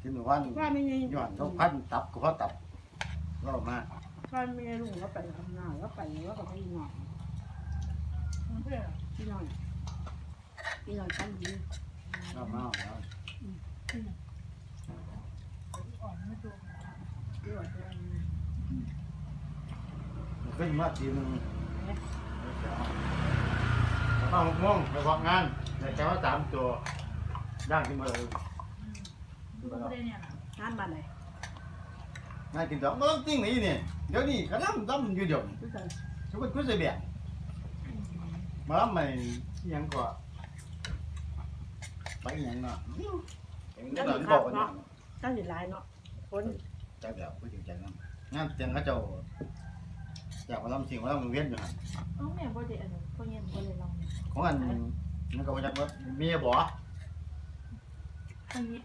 กินหมู่บ้านว่าไม่มีย้อนเขาพันตับก็เพราะตับเรามาว่าไม่มีลุงก็ไปทำงานแล้วไปแล้วก็ไปนอนเพื่อนที่นอนที่นอนชั้นดีเรามาแล้วอ่อนไม่ตัวที่ว่าจะขึ้นมาทีนึงต้องมองไปฟังงานในแค่ว่าสามตัวย่างขึ้นมาเลย ดูไม่ได้เนี่ยนะงานบ้านไหนงานกินดอกมันต้องจริงนี่นี่เดี๋ยวนี้กระลำดำอยู่เดี๋ยวที่ใส่ทุกคนก็จะเบียดมาลำใหม่ยังกว่าไปยังเนาะยังไม่ได้บอกกันตั้งอยู่หลายเนาะคนใจแบบพูดถึงใจน้ำงานเตียงเขาเจ้าอยากมาลำสิ่งมาลำเวียนอยู่หันเอ้าแม่บ่ได้อันนั้นพ่อเย็นบ่ได้ลองของอันมันก็มาจากว่าเมียบ่อันนี้